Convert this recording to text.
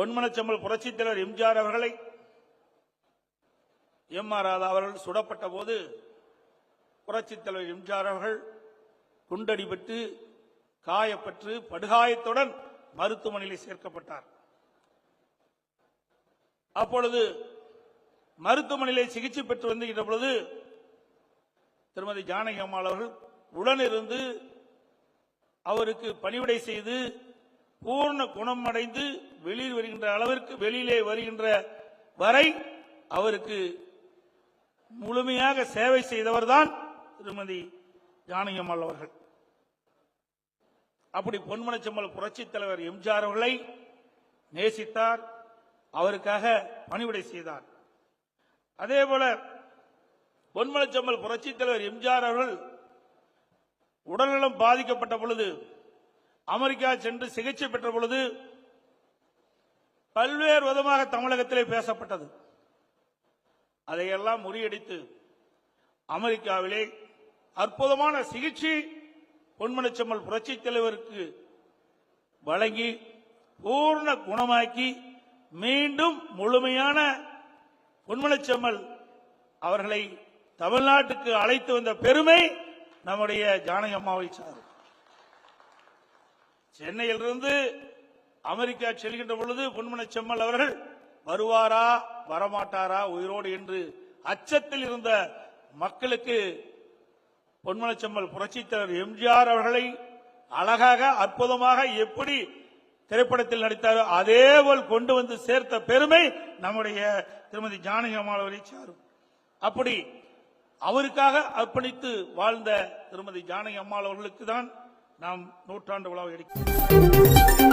பொன்மனச்செம்மல் புரட்சித் தலைவர் எம்ஜிஆர் அவர்களை எம் ஆர் ராதா அவர்கள் சுடப்பட்ட போது புரட்சித் தலைவர் எம்ஜிஆர் அவர்கள் குண்டடிபட்டு காயப்பட்டு படுகாயத்துடன் மருத்துவமனையில் சேர்க்கப்பட்டார். அப்பொழுது மருத்துவமனையிலே சிகிச்சை பெற்று வந்துகின்ற பொழுது திருமதி ஜானகி அம்மாள் அவர்கள் உடனிருந்து அவருக்கு பணிவிடை செய்து பூர்ண குணம் அடைந்து வெளியில் வருகின்ற அளவிற்கு வெளியிலே வருகின்ற வரை அவருக்கு முழுமையாக சேவை செய்தவர்தான் திருமதி ஜானகியம்மாள் அவர்கள். அப்படி பொன்மனச்செம்மல் புரட்சி தலைவர் எம்ஜிஆர் அவர்களை நேசித்தார் அவருக்காக பணிவிடை செய்தார். அதே போல பொன்மனச்செம்மல் புரட்சித் தலைவர் எம்ஜிஆர் அவர்கள் உடல்நலம் பாதிக்கப்பட்ட பொழுது அமெரிக்கா சென்று சிகிச்சை பெற்ற பொழுது பல்வேறு விதமாக தமிழகத்திலே பேசப்பட்டது. அதையெல்லாம் முறியடித்து அமெரிக்காவிலே அற்புதமான சிகிச்சை பொன்மனச்செம்மல் புரட்சி தலைவருக்கு வழங்கி பூர்ண குணமாக்கி மீண்டும் முழுமையான பொன்மனச்செம்மல் அவர்களை தமிழ்நாட்டுக்கு அழைத்து வந்த பெருமை நம்முடைய ஜானகி அம்மாவை சாரும். சென்னையிலிருந்து அமெரிக்கா செல்கின்ற பொழுது பொன்மனச்செம்மல் அவர்கள் வருவாரா வரமாட்டாரா உயிரோடு என்று அச்சத்தில் இருந்த மக்களுக்கு பொன்மனச்செம்மல் புரட்சித் தலைவர் எம்ஜிஆர் அவர்களை அழகாக அற்புதமாக எப்படி திரைப்படத்தில் நடித்தாரோ அதே போல் கொண்டு வந்து சேர்த்த பெருமை நம்முடைய திருமதி ஜானகி அம்மாள் அவரை சாரும். அப்படி அவருக்காக அர்ப்பணித்து வாழ்ந்த திருமதி ஜானகி அம்மாள் அவர்களுக்கு தான் நாம் நூற்றாண்டு விழாவை எடுக்கிறோம்